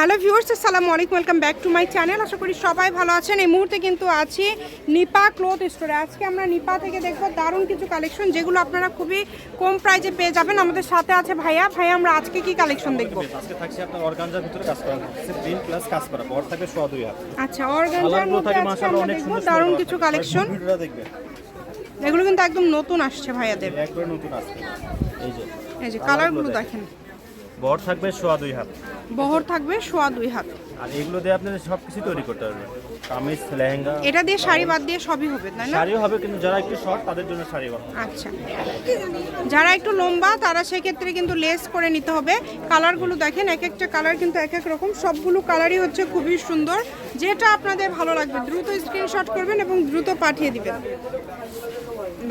Hello viewers আসসালামু আলাইকুম welcome back to my channel. আশা করি সবাই ভালো আছেন। এই মুহূর্তে কিন্তু আছি নিপা ক্লোথ স্টোরে। আজকে আমরা নিপা থেকে দেখব দারুণ কিছু কালেকশন যেগুলো আপনারা খুবই কম প্রাইজে পেয়ে যাবেন। আমাদের সাথে আছে ভাইয়া। ভাইয়া আমরা আজকে কি কালেকশন দেখব? আজকে থাকছে আপনার অর্গানজার ভিতরে কাজ করা প্রিন্ট প্লাস কাজ করা বড় দুই হাত। আচ্ছা অর্গানজার মধ্যে থাকে আজকে মাশাআল্লাহ আমরা অনেক সুন্দর দারুণ কিছু কালেকশন। দেখবে। এগুলো কিন্তু একদম নতুন আসছে ভাইয়াদের। একবার নতুন আসছে। এই যে এই যে কালারগুলো দেখেন। বড় থাকবে সোয়া দুই হাত। বহর থাকবে সোয়া দুই হাত। আর এগুলো দিয়ে আপনাদের সব কিছু তৈরি করতে পারবেন কামিজ লেহেঙ্গা। এটা দিয়ে শাড়ি বাদ দিয়ে সবই হবে তাই না? শাড়িও হবে কিন্তু যারা একটু শর্ট তাদের জন্য শাড়ি হবে। আচ্ছা। যারা একটু লম্বা তারা সেক্ষেত্রে কিন্তু লেস করে নিতে হবে। কালারগুলো দেখেন এক একটা কালার কিন্তু এক এক রকম। সবগুলো কালারই হচ্ছে খুবই সুন্দর। যেটা আপনাদের ভালো লাগবে দ্রুত স্ক্রিনশট করবেন এবং দ্রুত পাঠিয়ে দিবেন।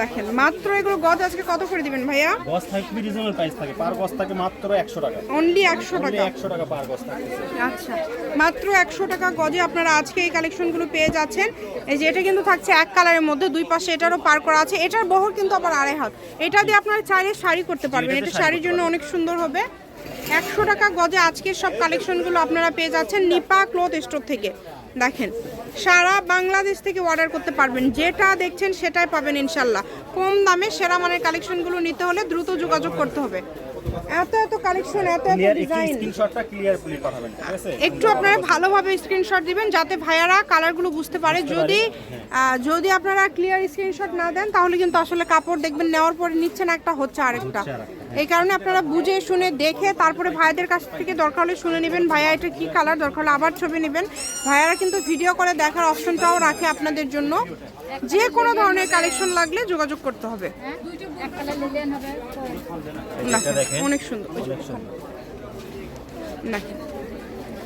দেখেন মাত্র এগুলো গজ আজকে কত করে দিবেন ভাইয়া? গজ থাকে খুবই রিজনেবল প্রাইস থাকে পার গজ থাকে মাত্র একশো টাকা। অনলি একশো টাকা? একশো টাকা পার গজ থাকে। আচ্ছা মাত্র একশো টাকা গজে আপনারা আজকে এই কালেকশনগুলো পেয়ে যাচ্ছেন। এই যে এটা কিন্তু থাকছে এক কালারের মধ্যে দুই পাশে এটারও পার করা আছে। এটার বহর কিন্তু আবার আড়াই হাত। এটা দিয়ে আপনারা চাইলে শাড়ি করতে পারবেন। এটা শাড়ির জন্য অনেক সুন্দর হবে। একশো টাকা গজে আজকের সব কালেকশনগুলো আপনারা পেয়ে যাচ্ছেন নিপা ক্লথ স্টোর থেকে। দেখেন সারা বাংলাদেশ থেকে অর্ডার করতে পারবেন। যেটা দেখছেন সেটাই পাবেন ইনশাল্লাহ। কম দামে সেরা মানের কালেকশনগুলো নিতে হলে দ্রুত যোগাযোগ করতে হবে। এত এত কালেকশন এত এত ডিজাইন স্ক্রিনশটটা ক্লিয়ার পাঠাবেন ঠিক আছে? একটু আপনারা ভালোভাবে স্ক্রিনশট দিবেন যাতে ভাইয়ারা কালারগুলো বুঝতে পারে। যদি যদি আপনারা ক্লিয়ার স্ক্রিনশট না দেন তাহলে কিন্তু আসলে কাপড় দেখবেন নেওয়ার পরে নিচ্ছেন একটা হচ্ছে আরেকটা। এই কারণে আপনারা বুঝে শুনে দেখে তারপরে ভাইদের কাছ থেকে দরকার হলে শুনে নেবেন। ভাইয়া এটা কী কালার দরকার হলে আবার ছবি নেবেন। ভাইয়ারা কিন্তু ভিডিও করে দেখার অপশনটাও রাখে আপনাদের জন্য। যে কোনো ধরনের কালেকশন লাগলে যোগাযোগ করতে হবে। অনেক সুন্দর। অনেক সুন্দর।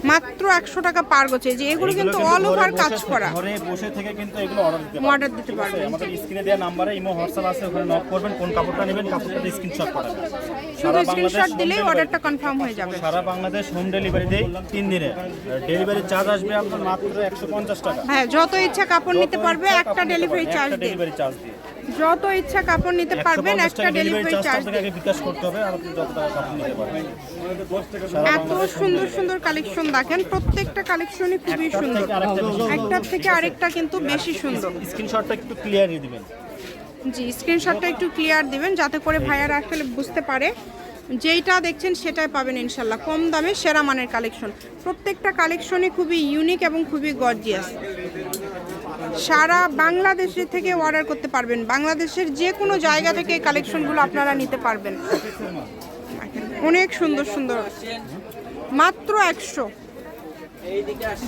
মাত্র একশো টাকা পার গোছে যে এগুলো কিন্তু অল ওভার কাজ করা। ঘরে বসে থেকে কিন্তু এগুলো অর্ডার দিতে Order দিতে পারবেন। আমাদের স্ক্রিনে দেওয়া নাম্বারে ইমো হোয়াটসঅ্যাপ আছে ওখানে নক করবেন কোন কাপড়টা নেবেন কাপড়টা স্ক্রিনশট পাঠাবেন শুধু স্ক্রিনশট দিলেই অর্ডারটা কনফার্ম হয়ে যাবে। সারা বাংলাদেশ হোম ডেলিভারি দেয় তিন দিনে। ডেলিভারি চার্জ আসবে আপনার মাত্র একশো পঞ্চাশ টাকা। হ্যাঁ যত ইচ্ছা কাপড় নিতে পারবে একটা ডেলিভারি চার্জ দিয়ে। ডেলিভারি চার্জ দিয়ে। যত ইচ্ছা কাপড় নিতে পারবেন একটা ডেলিভারি চার্জ আগে বিকাশ করতে হবে আর আপনি যত টাকা কাপড় নিতে পারবেন। এত সুন্দর সুন্দর কালেকশন দেখেন প্রত্যেকটা কালেকশনই খুবই সুন্দর। একটার থেকে আরেকটা কিন্তু বেশি সুন্দর। স্ক্রিনশটটা একটু ক্লিয়ারই দিবেন। জি স্ক্রিনশটটা একটু ক্লিয়ার দিবেন যাতে করে ভাইয়ারা আসলে বুঝতে পারে যেইটা দেখছেন সেটাই পাবেন ইনশাল্লাহ। কম দামে সেরা মানের কালেকশন প্রত্যেকটা কালেকশনই খুবই ইউনিক এবং খুবই গর্জিয়াস সারা বাংলাদেশের থেকে অর্ডার করতে পারবেন। বাংলাদেশের যে কোনো জায়গা থেকে কালেকশনগুলো আপনারা নিতে পারবেন। অনেক সুন্দর সুন্দর। মাত্র একশো।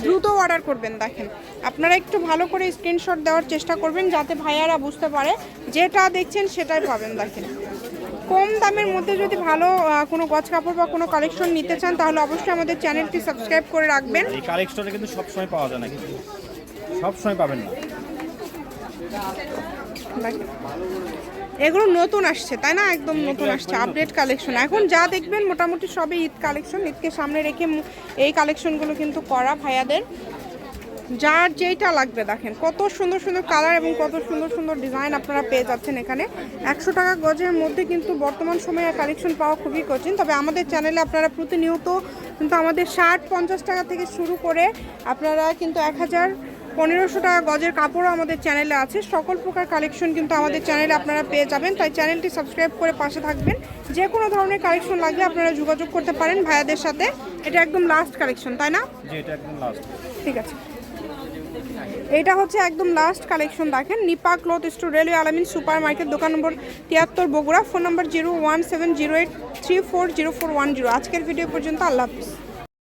দ্রুত অর্ডার করবেন, দেখেন। আপনারা একটু ভালো করে স্ক্রিনশট দেওয়ার চেষ্টা করবেন যাতে ভাইয়ারা বুঝতে পারে, যেটা দেখছেন সেটাই পাবেন, দেখেন। কম দামের মধ্যে যদি ভালো কোনো গছ কাপড় বা কোনো কালেকশন নিতে চান, তাহলে অবশ্যই আমাদের চ্যানেলটি সাবস্ক্রাইব করে রাখবেন। এই কালেকশনটা কিন্তু সবসময় পাওয়া যায় না সবসময় পাবেন না। এগুলো নতুন আসছে, তাই না? একদম নতুন আসছে আপডেট কালেকশন এখন যা দেখবেন, মোটামুটি সবই ঈদ কালেকশন ঈদকে সামনে রেখে এই কালেকশনগুলো কিন্তু করা ভাইয়াদের। যার যেইটা লাগবে, দেখেন, কত সুন্দর সুন্দর কালার এবং কত সুন্দর সুন্দর ডিজাইন আপনারা পেয়ে যাচ্ছেন এখানে। একশো টাকা গজের মধ্যে কিন্তু বর্তমান সময়ে কালেকশন পাওয়া খুবই কঠিন। তবে আমাদের চ্যানেলে আপনারা প্রতিনিয়ত কিন্তু আমাদের ষাট, পঞ্চাশ টাকা থেকে শুরু করে আপনারা কিন্তু এক হাজার পনেরোশো টাকা গজের কাপড়ও আমাদের চ্যানেলে আছে। সকল প্রকার কালেকশন কিন্তু আমাদের চ্যানেলে আপনারা পেয়ে যাবেন। তাই চ্যানেলটি সাবস্ক্রাইব করে পাশে থাকবেন। যে কোনো ধরনের কালেকশন লাগলে আপনারা যোগাযোগ করতে পারেন ভাইয়াদের সাথে। এটা একদম লাস্ট কালেকশন তাই না? ঠিক আছে। এটা হচ্ছে একদম লাস্ট কালেকশন দেখেন। Nipa cloth store railway Alamin super market দোকান নম্বর তিয়াত্তর Bogura. Phone number zero one seven zero eight three four zero four one zero আজকের ভিডিও পর্যন্ত আল্লাহ হাফিজ।